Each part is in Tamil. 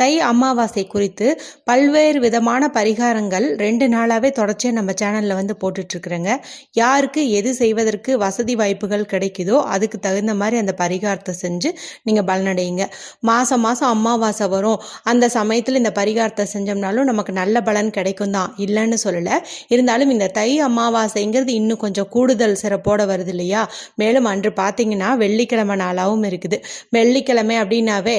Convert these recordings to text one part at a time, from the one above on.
தை அமாவாசை குறித்து பல்வேறு விதமான பரிகாரங்கள் ரெண்டு நாளாகவே தொடர்ச்சியாக நம்ம சேனலில் வந்து போட்டுட்ருக்குறேங்க. யாருக்கு எது செய்வதற்கு வசதி வாய்ப்புகள் கிடைக்குதோ அதுக்கு தகுந்த மாதிரி அந்த பரிகாரத்தை செஞ்சு நீங்கள் பலனடையுங்க. மாதம் மாதம் அமாவாசை வரும். அந்த சமயத்தில் இந்த பரிகாரத்தை செஞ்சோம்னாலும் நமக்கு நல்ல பலன் கிடைக்கும் தான். இல்லைன்னு சொல்லலை. இருந்தாலும் இந்த தை அமாவாசைங்கிறது இன்னும் கொஞ்சம் கூடுதல் சிறப்போட வருது இல்லையா? மேலும் அன்று பார்த்தீங்கன்னா வெள்ளிக்கிழமை நாளாகவும் இருக்குது. வெள்ளிக்கிழமை அப்படின்னாவே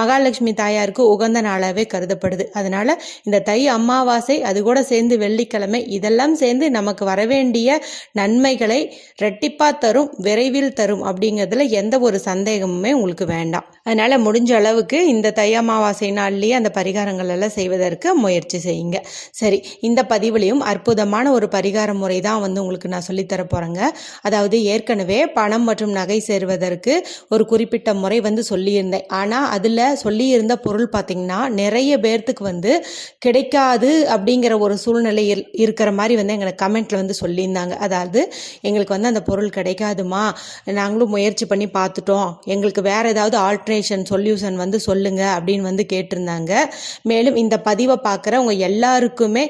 மகாலட்சுமி தாயாருக்கு உகந்த நாளாகவே கருதப்படுது. அதனால் இந்த தை அமாவாசை அது கூட சேர்ந்து வெள்ளிக்கிழமை இதெல்லாம் சேர்ந்து நமக்கு வரவேண்டிய நன்மைகளை ரெட்டிப்பாக தரும் விரைவில் தரும் அப்படிங்கிறதுல எந்த ஒரு சந்தேகமுமே உங்களுக்கு வேண்டாம். அதனால் முடிஞ்ச அளவுக்கு இந்த தை அமாவாசை நாள்லேயே அந்த பரிகாரங்கள் எல்லாம் செய்வதற்கு முயற்சி செய்யுங்க. சரி இந்த பதிவுலையும் அற்புதமான ஒரு பரிகார முறை தான் வந்து உங்களுக்கு நான் சொல்லித்தர போகிறேங்க அதாவது ஏற்கனவே பணம் மற்றும் நகை சேர்வதற்கு ஒரு குறிப்பிட்ட முறை வந்து சொல்லியிருந்தேன். ஆனால் அதில் சொல்லியிருந்த பொருள் பார்த்திங்கன்னா நிறைய பேர்த்துக்கு வந்து கிடைக்காது அப்படிங்கிற ஒரு சூழ்நிலை இருக்கிற மாதிரி வந்து எங்களுக்கு கமெண்ட்டில் வந்து சொல்லியிருந்தாங்க. அதாவது எங்களுக்கு வந்து அந்த பொருள் கிடைக்காதுமா? நாங்களும் முயற்சி பண்ணி பார்த்துட்டோம். எங்களுக்கு வேறு ஏதாவது ஆல்ட்ரு ஆல்ட்ரேஷன் சொல்யூஷன் வந்து சொல்லுங்க அப்படின்னு வந்து கேட்டிருந்தாங்க. மேலும் இந்த பதிவை பார்க்குறவங்க எல்லாருக்குமே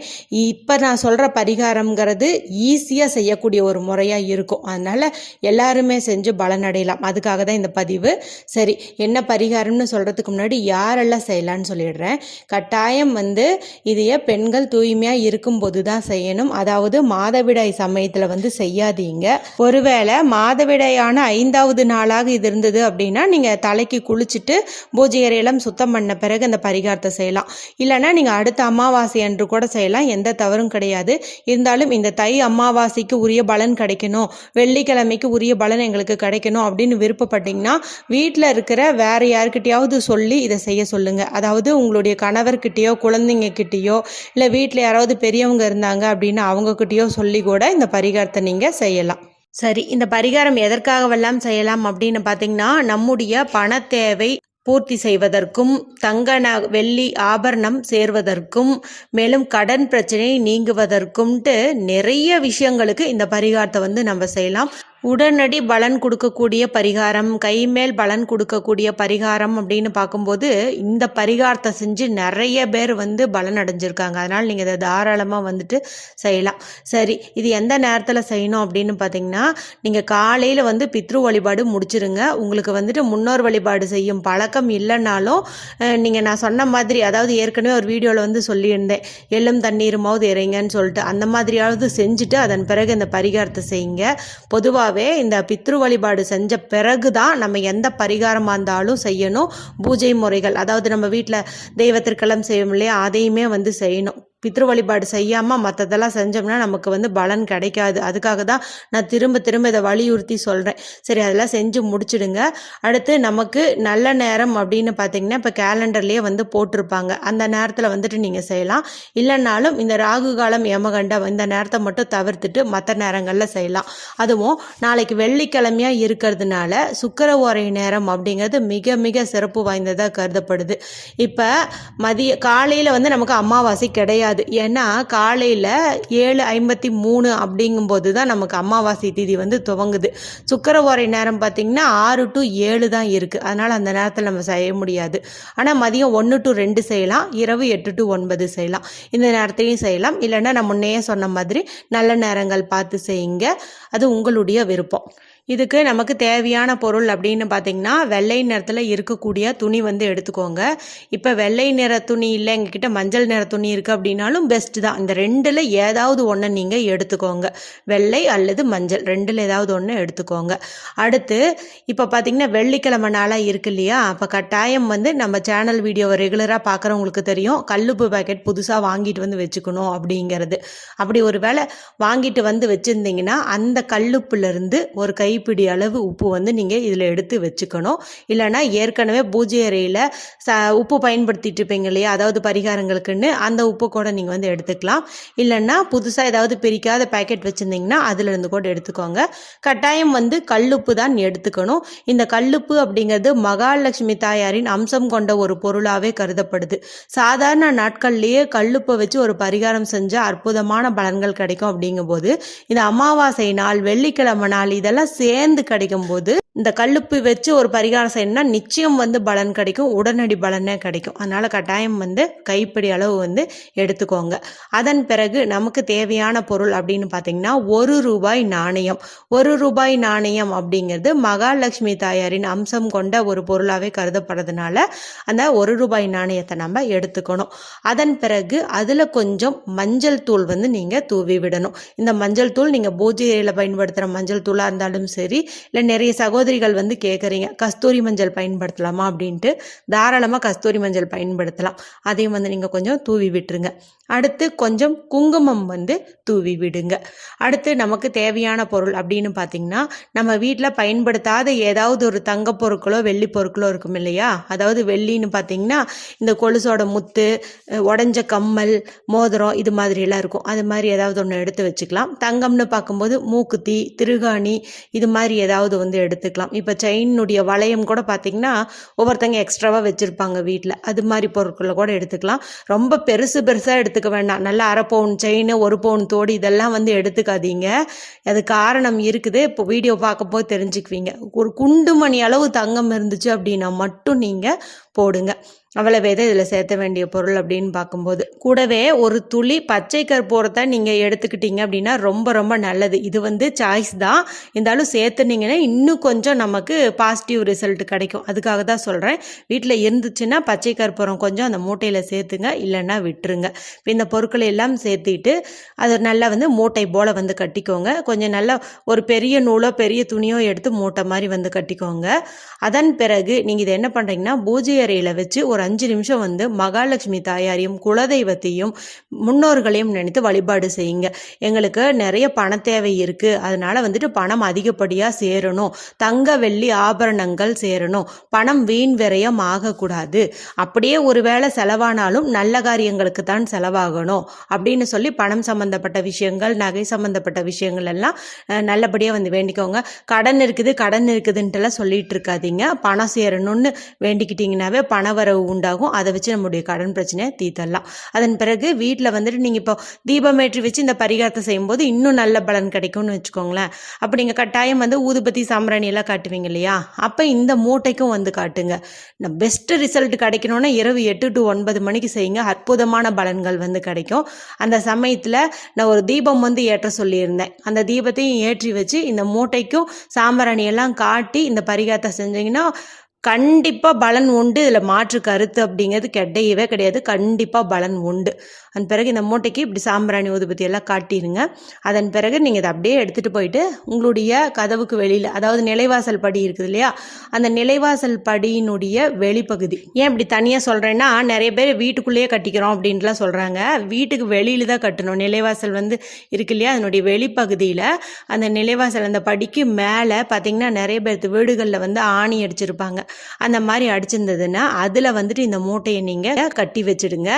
இப்போ நான் சொல்கிற பரிகாரம்ங்கிறது ஈஸியாக செய்யக்கூடிய ஒரு முறையாக இருக்கும். அதனால் எல்லாருமே செஞ்சு பலனடையலாம் அதுக்காக தான் இந்த பதிவு. சரி என்ன பரிகாரம்னு சொல்கிறதுக்கு முன்னாடி யாரெல்லாம் செய்யலாம்னு சொல்லிடுறேன். கட்டாயம் வந்து இதையே பெண்கள் தூய்மையாக இருக்கும்போது தான் செய்யணும். அதாவது மாதவிடாய் சமயத்தில் வந்து செய்யாதீங்க. ஒருவேளை மாதவிடாயான ஐந்தாவது நாளாக இது இருந்தது அப்படின்னா நீங்கள் தலைக்கு குளிச்சுட்டு பூஜை அறையெல்லாம் சுத்தம் பண்ண பிறகு அந்த பரிகாரத்தை செய்யலாம். இல்லைன்னா நீங்கள் அடுத்த அமாவாசை அன்று கூட செய்யலாம். எந்த தவறும் கிடையாது. இருந்தாலும் இந்த தை அமாவாசைக்கு உரிய பலன் கிடைக்கணும். வெள்ளிக்கிழமைக்கு உரிய பலன் எங்களுக்கு கிடைக்கணும் அப்படின்னு விருப்பப்பட்டீங்கன்னா வீட்டில் இருக்கிற வேற யாருக்கிட்டையாவது சொல்லி இதை செய்ய சொல்லுங்கள் அதாவது உங்களுடைய கணவர்கிட்டயோ குழந்தைங்க கிட்டேயோ இல்லை வீட்டில் யாராவது பெரியவங்க இருந்தாங்க அப்படின்னு அவங்கக்கிட்டேயோ சொல்லி கூட இந்த பரிகாரத்தை நீங்கள் செய்யலாம். சரி இந்த பரிகாரம் எதற்காகவெல்லாம் செய்யலாம் அப்படின்னு பார்த்தீங்கன்னா நம்முடைய பண தேவை பூர்த்தி செய்வதற்கும் தங்க ந வெள்ளி ஆபரணம் சேர்வதற்கும் மேலும் கடன் பிரச்சனை நீங்குவதற்கும்ட்டு நிறைய விஷயங்களுக்கு இந்த பரிகாரத்தை வந்து நம்ம செய்யலாம். உடனடி பலன் கொடுக்கக்கூடிய பரிகாரம் கைமேல் பலன் கொடுக்கக்கூடிய பரிகாரம் அப்படின்னு பார்க்கும்போது இந்த பரிகாரத்தை செஞ்சு நிறைய பேர் வந்து பலன் அடைஞ்சிருக்காங்க. அதனால் நீங்கள் இதை தாராளமாக வந்துட்டு செய்யலாம். சரி இது எந்த நேரத்தில் செய்யணும் அப்படின்னு பார்த்தீங்கன்னா நீங்கள் காலையில் வந்து பித்ரு வழிபாடு முடிச்சிருங்க. உங்களுக்கு வந்துட்டு முன்னோர் வழிபாடு செய்யும் பழக்கம் இல்லைன்னாலும் நீங்கள் நான் சொன்ன மாதிரி அதாவது ஏற்கனவே ஒரு வீடியோவில் வந்து சொல்லியிருந்தேன் எள்ளும் தண்ணீருமாவது இறைங்கன்னு சொல்லிட்டு அந்த மாதிரியாவது செஞ்சுட்டு அதன் பிறகு இந்த பரிகாரத்தை செய்யுங்க. பொதுவாக பொதுவாகவே இந்த பித்ரு வழிபாடு செஞ்ச பிறகு தான் நம்ம எந்த பரிகாரமாக இருந்தாலும் செய்யணும். பூஜை முறைகள் அதாவது நம்ம வீட்டில் தெய்வத்திற்கெல்லாம் செய்வோம் இல்லையா? அதையுமே வந்து செய்யணும். பித்ரு வழிபாடு செய்யாமல் மற்றதெல்லாம் செஞ்சோம்னா நமக்கு வந்து பலன் கிடைக்காது. அதுக்காக தான் நான் திரும்ப திரும்ப இதை வலியுறுத்தி சொல்கிறேன் சரி அதெல்லாம் செஞ்சு முடிச்சிடுங்க. அடுத்து நமக்கு நல்ல நேரம் அப்படின்னு பார்த்தீங்கன்னா இப்போ கேலண்டர்லேயே வந்து போட்டிருப்பாங்க. அந்த நேரத்தில் வந்துட்டு நீங்கள் செய்யலாம். இல்லைன்னாலும் இந்த ராகு காலம் யமகண்டம் இந்த நேரத்தை மட்டும் தவிர்த்துட்டு மற்ற நேரங்களில் செய்யலாம். அதுவும் நாளைக்கு வெள்ளிக்கிழமையாக இருக்கிறதுனால சுக்கர ஓரை நேரம் அப்படிங்கிறது மிக மிக சிறப்பு வாய்ந்ததாக கருதப்படுது. இப்போ மதிய காலையில் வந்து நமக்கு அமாவாசை கிடையாது. ஏன்னா காலையில் ஏழு ஐம்பத்தி மூணு அப்படிங்கும்போது தான் நமக்கு அமாவாசை திதி வந்து துவங்குது. சுக்கர ஓரை நேரம் பார்த்திங்கன்னா ஆறு டு ஏழு தான் இருக்குது அதனால் அந்த நேரத்தில் நம்ம செய்ய முடியாது. ஆனால் மதியம் ஒன்று டு ரெண்டு செய்யலாம். இரவு எட்டு டு ஒன்பது செய்யலாம். இந்த நேரத்தையும் செய்யலாம். இல்லைன்னா நான் முன்னையே சொன்ன மாதிரி நல்ல நேரங்கள் பார்த்து செய்யுங்க. அது உங்களுடைய விருப்பம். இதுக்கு நமக்கு தேவையான பொருள் அப்படின்னு பார்த்தீங்கன்னா வெள்ளை நிறத்தில் இருக்கக்கூடிய துணி வந்து எடுத்துக்கோங்க. இப்போ வெள்ளை நிற துணி இல்லை எங்ககிட்ட மஞ்சள் நிற துணி இருக்குது அப்படின்னாலும் பெஸ்ட் தான். இந்த ரெண்டில் ஏதாவது ஒன்று நீங்கள் எடுத்துக்கோங்க. வெள்ளை அல்லது மஞ்சள் ரெண்டில் ஏதாவது ஒன்று எடுத்துக்கோங்க. அடுத்து இப்போ பார்த்தீங்கன்னா வெள்ளிக்கிழமை நாளாக இருக்கு இல்லையா? அப்போ கட்டாயம் வந்து நம்ம சேனல் வீடியோவை ரெகுலராக பார்க்குறவங்களுக்கு தெரியும். கல்லுப்பு பாக்கெட் புதுசாக வாங்கிட்டு வந்து வச்சுக்கணும் அப்படிங்கிறது. அப்படி ஒரு வேளை வாங்கிட்டு வந்து வச்சுருந்தீங்கன்னா அந்த கல்லுப்புலேருந்து ஒரு கை கைப்பிடி அளவு உப்பு வந்து நீங்கள் இதில் எடுத்து வச்சுக்கணும். இல்லைன்னா ஏற்கனவே பூஜை அறையில் ச உப்பு பயன்படுத்திட்டு இருப்பீங்க இல்லையா? அதாவது பரிகாரங்களுக்குன்னு அந்த உப்பு கூட நீங்கள் வந்து எடுத்துக்கலாம். இல்லைன்னா புதுசாக ஏதாவது பிரிக்காத பேக்கெட் வச்சுருந்தீங்கன்னா அதுலேருந்து கூட எடுத்துக்கோங்க. கட்டாயம் வந்து கல்லுப்பு தான் எடுத்துக்கணும். இந்த கல்லுப்பு அப்படிங்கிறது மகாலட்சுமி தாயாரின் அம்சம் கொண்ட ஒரு பொருளாகவே கருதப்படுது. சாதாரண நாட்கள்லேயே கல்லுப்பை வச்சு ஒரு பரிகாரம் செஞ்சால் அற்புதமான பலன்கள் கிடைக்கும் அப்படிங்கும்போது இந்த அமாவாசை நாள் வெள்ளிக்கிழமை நாள் இதெல்லாம் சேர்ந்து கிடைக்கும் போது இந்த கல்லுப்பு வச்சு ஒரு பரிகாரம் செய்யணும்னா நிச்சயம் வந்து பலன் கிடைக்கும். உடனடி பலனே கிடைக்கும். அதனால் கட்டாயம் வந்து கைப்பிடி அளவு வந்து எடுத்துக்கோங்க. அதன் பிறகு நமக்கு தேவையான பொருள் அப்படின்னு பார்த்தீங்கன்னா ஒரு ரூபாய் நாணயம். ஒரு ரூபாய் நாணயம் அப்படிங்கிறது மகாலட்சுமி தாயாரின் அம்சம் கொண்ட ஒரு பொருளாகவே கருதப்படுறதுனால அந்த ஒரு ரூபாய் நாணயத்தை நம்ம எடுத்துக்கணும். அதன் பிறகு அதில் கொஞ்சம் மஞ்சள் தூள் வந்து நீங்கள் தூவி விடணும். இந்த மஞ்சள் தூள் நீங்கள் பூஜையில் பயன்படுத்துகிற மஞ்சள் தூளாக இருந்தாலும் சரி. இல்லை நிறைய சகோதரிகள் வந்து கேட்குறீங்க கஸ்தூரி மஞ்சள் பயன்படுத்தலாமா? அப்படின்ட்டு தாராளமாக கஸ்தூரி மஞ்சள் பயன்படுத்தலாம். அதையும் வந்து நீங்கள் கொஞ்சம் தூவி விட்டுருங்க. அடுத்து கொஞ்சம் குங்குமம் வந்து தூவி விடுங்க. அடுத்து நமக்கு தேவையான பொருள் அப்படின்னு பார்த்தீங்கன்னா நம்ம வீட்டில் பயன்படுத்தாத ஏதாவது ஒரு தங்க பொருட்களோ வெள்ளி பொருட்களோ இருக்கும் இல்லையா? அதாவது வெள்ளின்னு பார்த்தீங்கன்னா இந்த கொலுசோட முத்து உடஞ்ச கம்மல் மோதிரம் இது மாதிரியெல்லாம் இருக்கும். அது மாதிரி ஏதாவது ஒன்று எடுத்து வச்சுக்கலாம். தங்கம்னு பார்க்கும்போது மூக்குத்தி திருகாணி இது இது மாதிரி ஏதாவது வந்து எடுத்துக்கலாம். இப்போ செயினுடைய வளையம் கூட பார்த்தீங்கன்னா ஒவ்வொருத்தங்க எக்ஸ்ட்ராவாக வச்சுருப்பாங்க வீட்டில் அது மாதிரி பொருட்களை கூட எடுத்துக்கலாம். ரொம்ப பெருசு பெருசாக எடுத்துக்க வேண்டாம். நல்லா அரை பவுன் செயின் ஒரு பவுன் தோடு இதெல்லாம் வந்து எடுத்துக்காதீங்க. அது காரணம் இருக்குது. இப்போ வீடியோ பார்க்கும்போது தெரிஞ்சுக்குவீங்க. ஒரு குண்டு மணி அளவு தங்கம் இருந்துச்சு அப்படின்னா மட்டும் நீங்கள் போடுங்க. அவ்வளவு தான் இதில் சேர்த்த வேண்டிய பொருள் அப்படின்னு பார்க்கும்போது. கூடவே ஒரு துளி பச்சை கற்பூரத்தை நீங்கள் எடுத்துக்கிட்டீங்க அப்படின்னா ரொம்ப ரொம்ப நல்லது. இது வந்து சாய்ஸ் தான். இருந்தாலும் சேர்த்துனீங்கன்னா இன்னும் கொஞ்சம் நமக்கு பாசிட்டிவ் ரிசல்ட் கிடைக்கும். அதுக்காக தான் சொல்கிறேன் வீட்டில் இருந்துச்சுன்னா பச்சை கற்பூரம் கொஞ்சம் அந்த மூட்டையில் சேர்த்துங்க. இல்லைன்னா விட்டுருங்க. இப்போ இந்த பொருட்களை எல்லாம் சேர்த்துட்டு அதை நல்லா வந்து மூட்டை போல் வந்து கட்டிக்கோங்க. கொஞ்சம் நல்லா ஒரு பெரிய நூலோ பெரிய துணியோ எடுத்து மூட்டை மாதிரி வந்து கட்டிக்கோங்க. அதன் பிறகு நீங்கள் இதை என்ன பண்ணுறீங்கன்னா பூஜை அறையில் வச்சு ஒரு அஞ்சு நிமிஷம் வந்து மகாலட்சுமி தாயாரையும் குலதெய்வத்தையும் முன்னோர்களையும் நினைத்து வழிபாடு செய்யுங்க. எங்களுக்கு நிறைய பண தேவை இருக்குது அதனால் வந்துட்டு பணம் அதிகப்படியாக சேரணும். தங்க வெள்ளி ஆபரணங்கள் சேரணும். பணம் வீண் விரயம் ஆகக்கூடாது. அப்படியே ஒருவேளை செலவானாலும் நல்ல காரியங்களுக்கு தான் செலவாகணும். அப்படின்னு சொல்லி பணம் சம்பந்தப்பட்ட விஷயங்கள் நகை சம்பந்தப்பட்ட விஷயங்கள் எல்லாம் நல்லபடியாக வந்து வேண்டிக்கோங்க. கடன் இருக்குது கடன் இருக்குதுன்ட்டுலாம் சொல்லிட்டு இருக்காதீங்க. பணம் சேரணும்னு வேண்டிக்கிட்டீங்கன்னாவே பணவரவு உண்டாகும். அதை வச்சு நம்முடைய கடன் பிரச்சனையை தீர்த்தரலாம். அதன் பிறகு வீட்டில் வந்துட்டு நீங்கள் இப்போ தீபமேற்றி வச்சு இந்த பரிகாரத்தை செய்யும்போது இன்னும் நல்ல பலன் கிடைக்கும்னு வச்சுக்கோங்களேன். அப்போ நீங்கள் கட்டாயம் வந்து ஊதுபத்தி சாம்பிராணி எல்லாம் காட்டுவீங்க இல்லையா? அப்போ இந்த மூட்டைக்கும் வந்து காட்டுங்க. பெஸ்ட் ரிசல்ட் கிடைக்கணும்னா இரவு எட்டு டு ஒன்பது மணிக்கு செய்யுங்க. அற்புதமான பலன்கள் வந்து கிடைக்கும். அந்த சமயத்தில் நான் ஒரு தீபம் வந்து ஏற்ற சொல்லியிருந்தேன். அந்த தீபத்தையும் ஏற்றி வச்சு இந்த மூட்டைக்கும் சாம்பிராணி எல்லாம் காட்டி இந்த பரிகாரத்தை செஞ்சீங்கன்னா கண்டிப்பாக பலன் உண்டு. இதில் மாற்று கருத்து அப்படிங்கிறது கிடையவே கிடையாது. கண்டிப்பாக பலன் உண்டு. அதன் பிறகு இந்த மூட்டைக்கு இப்படி சாம்பிராணி ஊதுபத்தி எல்லாம் காட்டிடுங்க அதன் பிறகு நீங்கள் இதை அப்படியே எடுத்துகிட்டு போயிட்டு உங்களுடைய கதவுக்கு வெளியில் அதாவது நிலைவாசல் படி இருக்குது இல்லையா? அந்த நிலைவாசல் படியினுடைய வெளிப்பகுதி. ஏன் இப்படி தனியாக சொல்கிறேன்னா நிறைய பேர் வீட்டுக்குள்ளேயே கட்டிக்கிறோம் அப்படின்ட்டுலாம் சொல்கிறாங்க வீட்டுக்கு வெளியில் தான் கட்டணும். நிலைவாசல் வந்து இருக்கு இல்லையா? அதனுடைய வெளிப்பகுதியில். அந்த நிலைவாசல் அந்த படிக்கு மேலே பார்த்தீங்கன்னா நிறைய பேர்த்து வீடுகளில் வந்து ஆணி அடிச்சிருப்பாங்க. அந்த மாதிரி அடிச்சிருந்ததுன்னா அதில் வந்துட்டு இந்த மூட்டையை நீங்கள் கட்டி வச்சிடுங்க.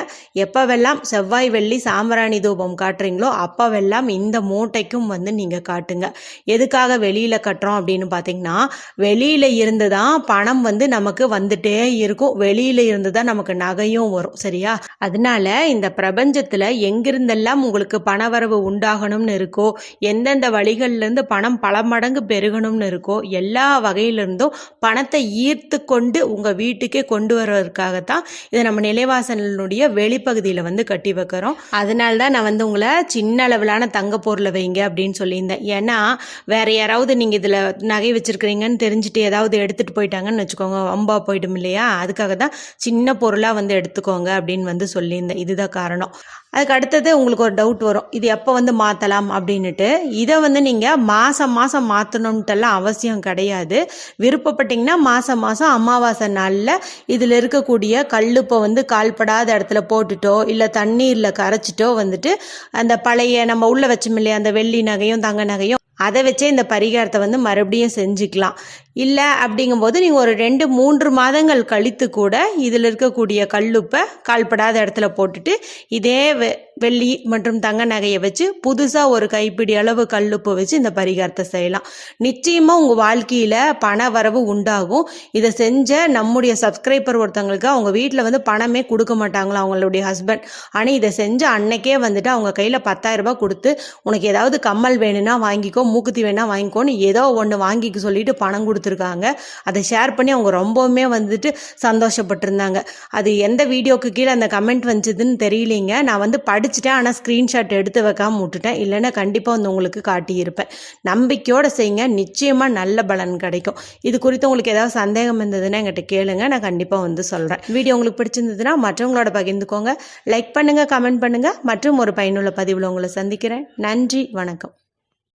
எப்போவெல்லாம் செவ்வாய் வெள்ளி சாம்பிராணி தூபம் காட்டுறீங்களோ அப்போவெல்லாம் இந்த மூட்டைக்கும் வந்து நீங்கள் காட்டுங்க. எதுக்காக வெளியில் கட்டுறோம் அப்படின்னு பார்த்தீங்கன்னா வெளியில் இருந்து தான் பணம் வந்து நமக்கு வந்துட்டே இருக்கும். வெளியில் இருந்து தான் நமக்கு நகையும் வரும் சரியா? அதனால இந்த பிரபஞ்சத்தில் எங்கிருந்தெல்லாம் உங்களுக்கு பணவரவு உண்டாகணும்னு இருக்கோ எந்தெந்த வழிகள்லேருந்து பணம் பல மடங்கு பெருகணும்னு இருக்கோ எல்லா வகையிலிருந்தும் பணத்தை ஈர்த்து கொண்டு உங்கள் வீட்டுக்கே கொண்டு வர்றதுக்காக தான் இதை நம்ம நிலைவாசலினுடைய வெளிப்பகுதியில் வந்து கட்டி வைக்கிறோம். அதனால தான் நான் வந்து உங்களை சின்ன அளவிலான தங்க பொருளை வைங்க அப்படின்னு சொல்லியிருந்தேன். ஏன்னா வேற யாராவது நீங்கள் இதில் நகை வச்சிருக்கிறீங்கன்னு தெரிஞ்சுட்டு ஏதாவது எடுத்துகிட்டு போயிட்டாங்கன்னு வச்சுக்கோங்க அம்பா போயிடும் இல்லையா? அதுக்காக தான் சின்ன பொருளாக வந்து எடுத்துக்கோங்க அப்படின்னு வந்து சொல்லியிருந்தேன். இதுதான் காரணம். அதுக்கு அடுத்தது உங்களுக்கு ஒரு டவுட் வரும். இது எப்போ வந்து மாற்றலாம் அப்படின்னுட்டு. இதை வந்து நீங்கள் மாதம் மாதம் மாற்றணுன்ட்டெல்லாம் அவசியம் கிடையாது. விருப்பப்பட்டீங்கன்னா மாதம் மாதம் அமாவாசை நாளில் இதில் இருக்கக்கூடிய கல்லுப்பை வந்து கால்படாத இடத்துல போட்டுட்டோ இல்லை தண்ணீரில் கரைச்சிட்டோ வந்துட்டு அந்த பழைய நம்ம உள்ள வச்சோம் இல்லையா அந்த வெள்ளி நகையும் தங்க நகையும் அதை வச்சே இந்த பரிகாரத்தை வந்து மறுபடியும் செஞ்சுக்கலாம். இல்லை அப்படிங்கும்போது நீங்கள் ஒரு ரெண்டு மூன்று மாதங்கள் கழித்து கூட இதில் இருக்கக்கூடிய கல்லுப்பை கால்படாத இடத்துல போட்டுட்டு இதே வெ வெள்ளி மற்றும் தங்க நகையை வச்சு புதுசாக ஒரு கைப்பிடி அளவு கல்லுப்பு வச்சு இந்த பரிகாரத்தை செய்யலாம். நிச்சயமாக உங்கள் வாழ்க்கையில் பண வரவு உண்டாகும். இதை செஞ்ச நம்முடைய சப்ஸ்கிரைபர் ஒருத்தவங்களுக்கு அவங்க வீட்டில் வந்து பணமே கொடுக்க மாட்டாங்களா அவங்களுடைய ஹஸ்பண்ட் ஆனால் இதை செஞ்ச அன்னைக்கே வந்துட்டு அவங்க கையில் பத்தாயிரரூபா கொடுத்து உனக்கு ஏதாவது கம்மல் வேணும்னா வாங்கிக்கோ மூக்குத்தி வேணா வாங்கிக்கோன்னு ஏதோ ஒன்று வாங்கிக்க சொல்லிட்டு பணம் கொடுத்து கொடுத்துருக்காங்க. அதை ஷேர் பண்ணி அவங்க ரொம்பவுமே வந்துட்டு சந்தோஷப்பட்டிருந்தாங்க. அது எந்த வீடியோக்கு கீழே அந்த கமெண்ட் வந்துச்சுதுன்னு தெரியலீங்க. நான் வந்து படிச்சுட்டேன். ஆனால் ஸ்க்ரீன்ஷாட் எடுத்து வைக்காம விட்டுட்டேன். இல்லைன்னா கண்டிப்பாக வந்து உங்களுக்கு காட்டியிருப்பேன். நம்பிக்கையோடு செய்யுங்க. நிச்சயமாக நல்ல பலன் கிடைக்கும். இது குறித்து உங்களுக்கு ஏதாவது சந்தேகம் இருந்ததுன்னா என்கிட்ட கேளுங்க. நான் கண்டிப்பாக வந்து சொல்கிறேன் வீடியோ உங்களுக்கு பிடிச்சிருந்ததுன்னா மற்றவங்களோட பகிர்ந்துக்கோங்க. லைக் பண்ணுங்கள் கமெண்ட் பண்ணுங்கள் மற்றும் ஒரு பயனுள்ள பதிவில் உங்களை சந்திக்கிறேன். நன்றி வணக்கம்.